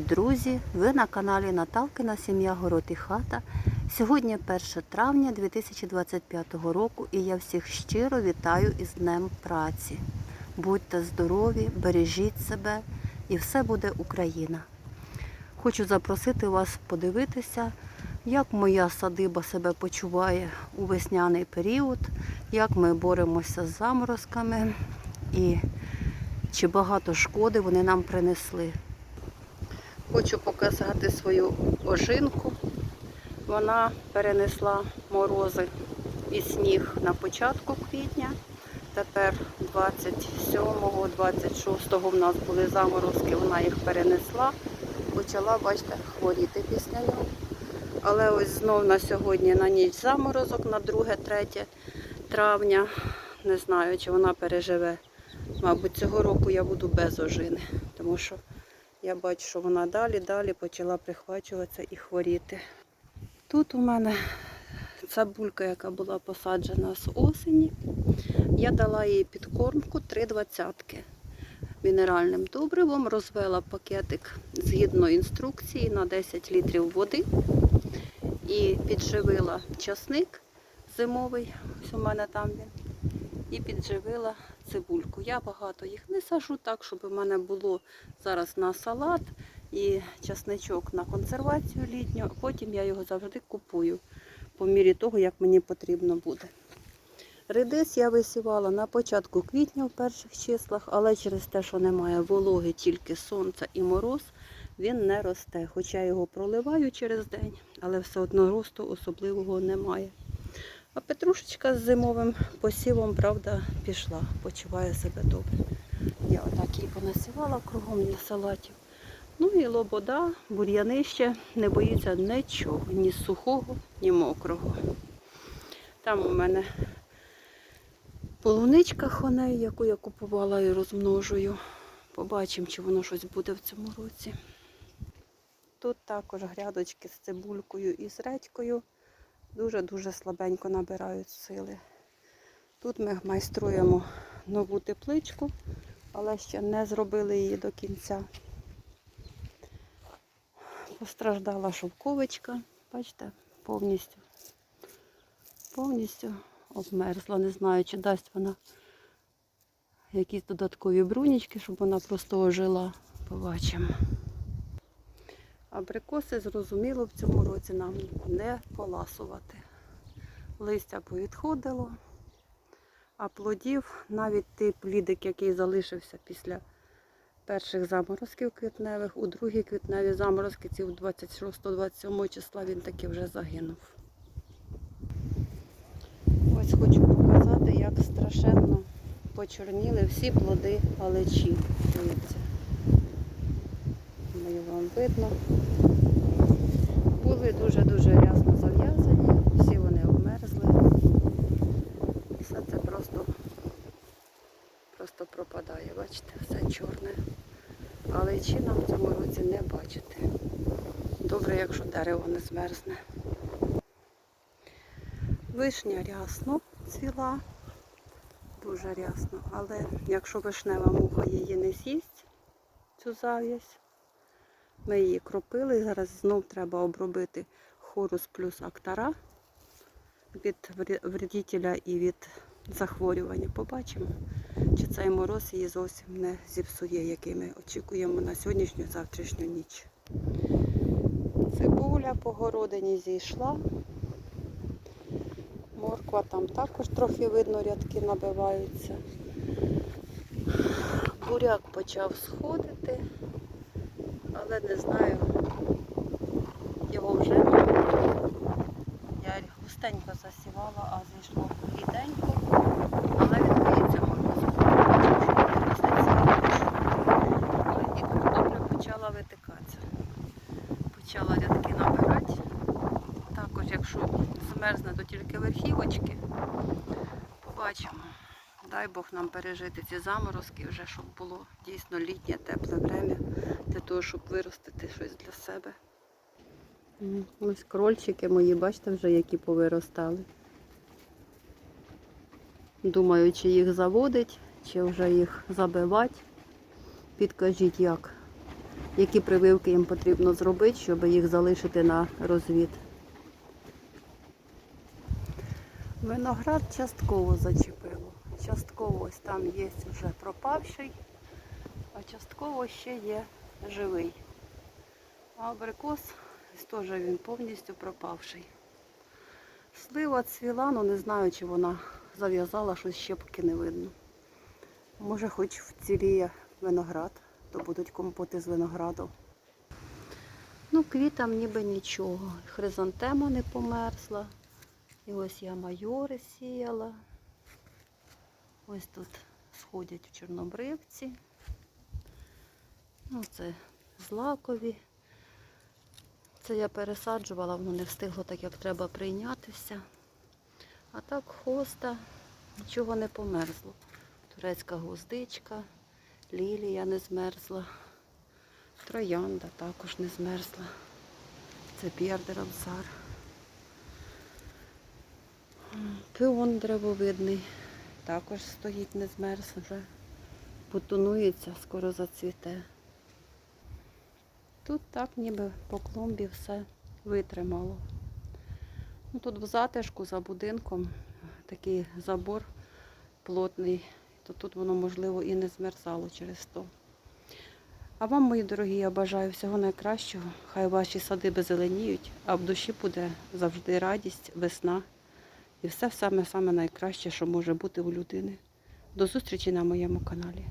Друзі, ви на каналі Наталкина Сім'я Город і Хата. Сьогодні 1 травня 2025 року і я всіх щиро вітаю із Днем праці. Будьте здорові, бережіть себе і все буде Україна. Хочу запросити вас подивитися, як моя садиба себе почуває у весняний період, як ми боремося з заморозками і чи багато шкоди вони нам принесли. Хочу показати свою ожинку. Вона перенесла морози і сніг на початку квітня. Тепер 27-го, 26-го в нас були заморозки, вона їх перенесла. Почала, бачите, хворіти після нього. Але ось знов на сьогодні на ніч заморозок на 2-3 травня. Не знаю, чи вона переживе. Мабуть, цього року я буду без ожини, тому що я бачу, що вона далі, далі почала прихвачуватися і хворіти. Тут у мене цибулька, яка була посаджена з осені. Я дала їй підкормку 3 двадцятки мінеральним добривом, розвела пакетик згідно інструкції на 10 літрів води і підживила часник зимовий, ось у мене там він, і підживила цибульку. Я багато їх не сажу так, щоб у мене було зараз на салат і часничок на консервацію літню, а потім я його завжди купую по мірі того, як мені потрібно буде. Редис я висівала на початку квітня в перших числах, але через те, що немає вологи, тільки сонця і мороз, він не росте. Хоча його проливаю через день, але все одно росту особливого немає. А петрушечка з зимовим посівом, правда, пішла, почуває себе добре. Я отак її понасівала кругом для салатів. Ну і лобода, бур'янище не боїться нічого, ні сухого, ні мокрого. Там у мене полуничка хоней, яку я купувала і розмножую. Побачимо, чи воно щось буде в цьому році. Тут також грядочки з цибулькою і з редькою дуже-дуже слабенько набирають сили. Тут ми майструємо нову тепличку, але ще не зробили її до кінця. Постраждала шовковичка, бачите, повністю, повністю обмерзла. Не знаю, чи дасть вона якісь додаткові брунічки, щоб вона просто ожила. Побачимо. Абрикоси, зрозуміло, в цьому році нам не поласувати. Листя повідходило, а плодів, навіть той плідик, який залишився після перших заморозків квітневих, у другі квітневі заморозки, ці 26-27 числа, він таки вже загинув. Ось хочу показати, як страшенно почорніли всі плоди галичі. Дивіться. Думаю, вам видно. Були дуже-дуже рясно зав'язані, всі вони обмерзли. Все це просто, просто пропадає, бачите, все чорне. Але чи нам в цьому році не бачити. Добре, якщо дерево не змерзне. Вишня рясно цвіла, дуже рясно, але якщо вишнева муха її не з'їсть, цю зав'язь, ми її кропили. Зараз знов треба обробити хорус плюс актара від вредителя і від захворювання. Побачимо, чи цей мороз її зовсім не зіпсує, який ми очікуємо на сьогоднішню завтрашню ніч. Цибуля по городині зійшла. Морква там також трохи видно, рядки набиваються. Буряк почав сходити але не знаю, його вже я густенько засівала, а зійшло ріденько, але морозу. І добре почала витикатися. Почала рядки набирати. Також, якщо змерзне, то тільки верхівочки. Побачимо. Дай Бог нам пережити ці заморозки, вже щоб було дійсно літнє, тепле время для того, щоб виростити щось для себе. Ось крольчики мої, бачите, вже які повиростали. Думаю, чи їх заводить, чи вже їх забивати. Підкажіть, як які прививки їм потрібно зробити, щоб їх залишити на розвід. Виноград частково зачепило. Частково ось там є вже пропавший, а частково ще є живий. А абрикос теж він повністю пропавший. Слива цвіла, але не знаю, чи вона зав'язала, щось ще поки не видно. Може, хоч вціліє виноград, то будуть компоти з винограду. Ну, квітам ніби нічого. Хризантема не померзла. І ось я майори сіяла. Ось тут сходять в чорнобривці. Ну, це злакові. Це я пересаджувала, воно не встигло так, як треба прийнятися. А так хоста, нічого не померзло. Турецька гвоздичка, лілія не змерзла, троянда також не змерзла. Це п'єрдерамсар. Піон древовидний також стоїть, не змерз вже. Бутонується, скоро зацвіте. Тут так ніби по клумбі все витримало. Ну, тут в затишку за будинком такий забор плотний, то тут воно, можливо, і не змерзало через то. А вам, мої дорогі, я бажаю всього найкращого. Хай ваші садиби зеленіють, а в душі буде завжди радість, весна і все саме-саме найкраще, що може бути у людини. До зустрічі на моєму каналі.